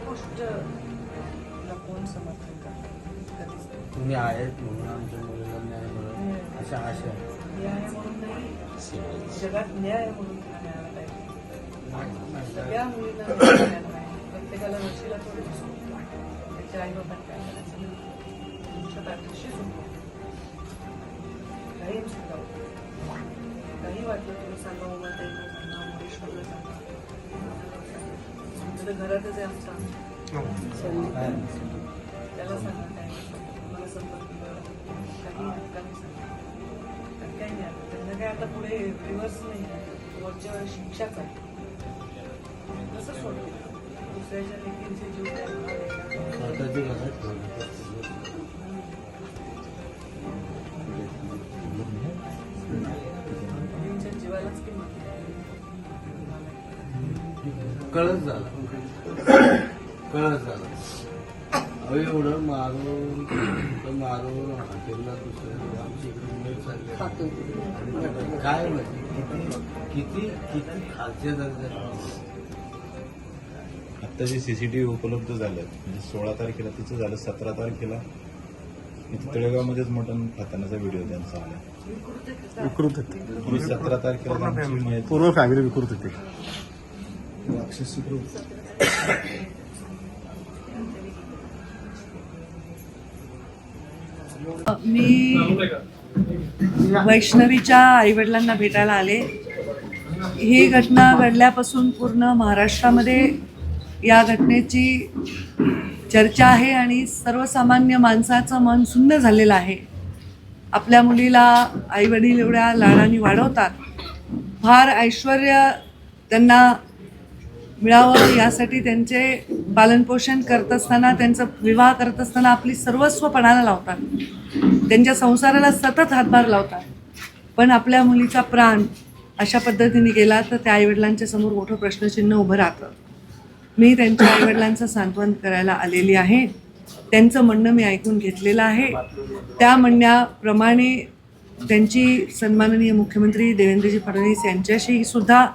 गोष्टला कोण समर्थन करतं कधीच नाही. तुम्ही आहेत म्हणून आमच्या मुलीला न्याय मिळेल अशा आशा. न्याय म्हणून नाही. जगात न्याय म्हणून पाहिजे. सगळ्या मुलींना मिळाला पाहिजे प्रत्येकाला वशिला थोडी त्याच्या आई बाबांनी काय करायचं तुमच्या पाठीशी सुटतो काही सुद्धा काही वाटलं तुम्ही सांगा उमा ताईला सांगा मुरेश्वरला सांगा घरातच आहे आमचं. काय त्याला सांगा काय मला संपर्क करा. काही हक्काने सांगा. आणि काही नाही आता. त्यांना काय आता पुढे रिव्हर्स नाही आहे. वरच्या वर शिक्षाच आहे. कसं दुसऱ्याच्या लेकींचे जीव कळत झालं. कळत झालं. अहो एवढं मारून मारून हॉटेलला दुसऱ्या आमच्या इकडे काय म्हणजे किती किती किती खालच्या दर्जाचे आता जे सीसीटीव्ही उपलब्ध झाले म्हणजे सोळा तारखेला तिचं झालं सतरा तारखेला. इथे तळेगावमध्येच मटण खातानाचा व्हिडिओ त्यांचा आला. विकृत होते सतरा तारखेला त्यांची पूर्ण फॅमिली विकृत होते. मी वैष्णवीच्या आईवडिलांना भेटायला आले. ही घटना घडल्यापासून पूर्ण महाराष्ट्रामध्ये या घटनेची चर्चा आहे आणि सर्वसामान्य माणसाचं मन सुन्न झालेलं आहे. आपल्या मुलीला आईवडील एवढ्या लाडाने वाढवतात. फार ऐश्वर त्यांना मिळावं यासाठी त्यांचे पालनपोषण करत असताना त्यांचा विवाह करत असताना आपली सर्वस्व पणाला लावतात. त्यांच्या संसाराला सतत हातभार लावतात. पण आपल्या मुलीचा प्राण अशा पद्धतीने गेला तर त्या आईवडिलांच्या समोर मोठं प्रश्नचिन्ह उभं राहतं. मी त्यांच्या आईवडिलांचं सांत्वन करायला आलेली आहे. त्यांचं म्हणणं मी ऐकून घेतलेलं आहे. त्या म्हणण्याप्रमाणे त्यांची सन्माननीय मुख्यमंत्री देवेंद्रजी फडणवीस यांच्याशी सुद्धा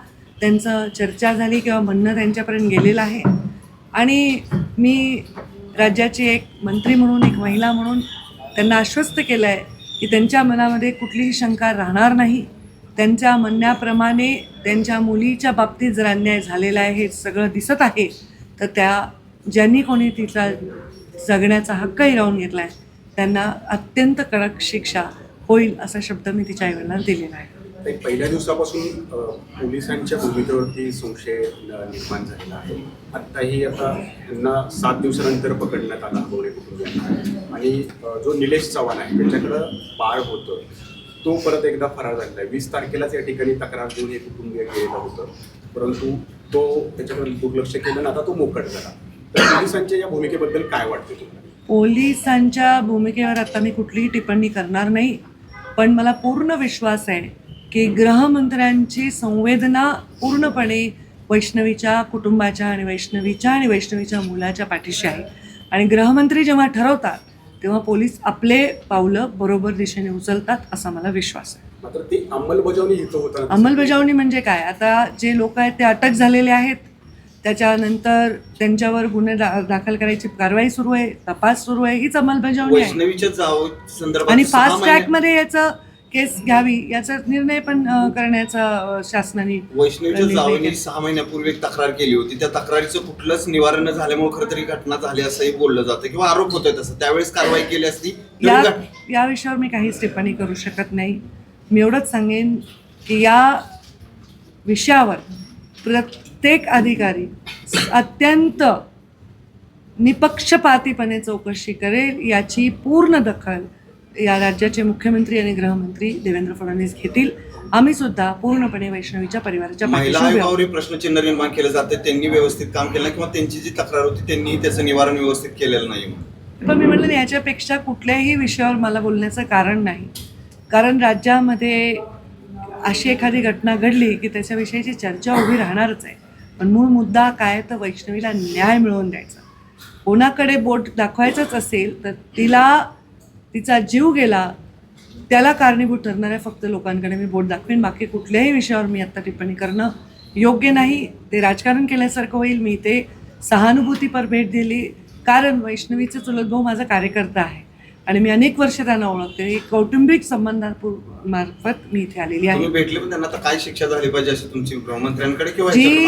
त्यांचं चर्चा झाली किंवा म्हणणं त्यांच्यापर्यंत गेलेलं आहे. आणि मी राज्याची एक मंत्री म्हणून एक महिला म्हणून त्यांना आश्वस्त केलं आहे की त्यांच्या मनामध्ये कुठलीही शंका राहणार नाही. त्यांच्या म्हणण्याप्रमाणे त्यांच्या मुलीच्या बाबतीत जर अन्याय झालेला आहे हे सगळं दिसत आहे तर त्या ज्यांनी कोणी तिचा जगण्याचा हक्कही राहून घेतला आहे त्यांना अत्यंत कडक शिक्षा होईल असा शब्द मी तिच्या आईवडिलांना दिलेला आहे. ते पहिल्या दिवसापासून पोलिसांच्या भूमिकेवरती संशय निर्माण झालेला आहे. आत्ताही आता त्यांना सात दिवसानंतर पकडण्यात आला गोरे कुटुंबियांना. आणि जो निलेश चव्हाण आहे त्याच्याकडं बाळ होतं. तो परत एकदा फरार झालेला आहे. वीस तारखेलाच या ठिकाणी तक्रार देऊन हे कुटुंबीय गेलेलं होतं. परंतु तो त्याच्याकडे दुर्लक्ष केलं आणि आता तो मोकट झाला. तर पोलिसांच्या या भूमिकेबद्दल काय वाटतं तुम्हाला? पोलिसांच्या भूमिकेवर आता मी कुठलीही टिप्पणी करणार नाही पण मला पूर्ण विश्वास आहे की गृहमंत्र्यांची संवेदना पूर्णपणे वैष्णवीच्या कुटुंबाच्या आणि वैष्णवीच्या आणि वैष्णवीच्या मुलाच्या पाठीशी आहे. आणि गृहमंत्री जेव्हा ठरवतात तेव्हा पोलीस आपले पावलं बरोबर दिशेने उचलतात असा मला विश्वास आहे. अंमलबजावणी अंमलबजावणी म्हणजे काय? आता जे लोक आहेत ते अटक झालेले आहेत. त्याच्यानंतर त्यांच्यावर गुन्हे दा दाखल करायची कारवाई सुरू आहे तपास सुरू आहे हीच अंमलबजावणी आहे. आणि फास्ट ट्रॅकमध्ये याचं केस घ्यावी याचा निर्णय पण करण्याचा शासनाने वैष्णवीच्या जावेने. सहा महिन्यापूर्वी एक तक्रार केली होती. त्या तक्रारीचं कुठलंच निवारण झाल्यामुळे खरं तरी घटना झाली असंही बोललं जातं किंवा आरोप होतोय तसं. त्यावेळेस कारवाई केली असती. या या विषयावर मी काहीच टिप्पणी करू शकत नाही. मी एवढंच सांगेन की या विषयावर प्रत्येक अधिकारी अत्यंत निपक्षपातीपणे चौकशी करेल याची पूर्ण दखल या राज्याचे मुख्यमंत्री आणि गृहमंत्री देवेंद्र फडणवीस घेतील. आम्ही सुद्धा पूर्णपणे वैष्णवीच्या परिवाराच्या महिला पाठीशी उभे आहोत. आयोगावर प्रश्नचिन्ह निर्माण केलं जातं त्यांनी व्यवस्थित काम केलं नाही किंवा त्यांची जी तक्रार होती त्यांनी त्याचं निवारण व्यवस्थित केलेलं नाही. पण मी म्हटलं याच्यापेक्षा कुठल्याही विषयावर मला बोलण्याचं कारण नाही. कारण राज्यामध्ये अशी एखादी घटना घडली की त्याच्याविषयीची चर्चा उभी राहणारच आहे. पण मूळ मुद्दा काय तर वैष्णवीला न्याय मिळवून द्यायचा. कोणाकडे बोट दाखवायचंच असेल तर तिला तिचा जीव गेला त्याला कारणीभूत ठरणाऱ्या फक्त लोकांकडे मी बोट दाखवेन. बाकी कुठल्याही विषयावर मी आत्ता टिप्पणी करणं योग्य नाही. ते राजकारण केल्यासारखं होईल. मी ते सहानुभूतीपर भेट दिली. कारण वैष्णवीचे चुलत भाऊ माझा कार्यकर्ता आहे आणि मी अनेक वर्ष त्यांना ओळखते. कौटुंबिक संबंधांपू- मार्फत मी इथे आलेली आहे. भेटले पण त्यांना काय शिक्षा झाली पाहिजे अशी तुमची गृहमंत्र्यांकडे किंवा जी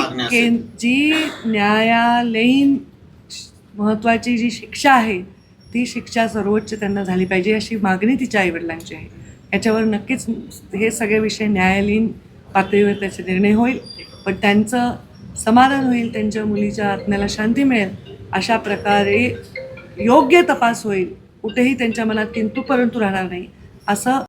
जी न्यायालयीन महत्त्वाची जी शिक्षा आहे ती शिक्षा सर्वोच्च त्यांना झाली पाहिजे अशी मागणी तिच्या आईवडिलांची आहे. याच्यावर नक्कीच हे सगळे विषय न्यायालयीन पातळीवर त्याचे निर्णय होईल पण त्यांचं समाधान होईल त्यांच्या मुलीच्या आत्म्याला शांती मिळेल अशा प्रकारे योग्य तपास होईल. कुठेही त्यांच्या मनात किंतू परंतु राहणार नाही असं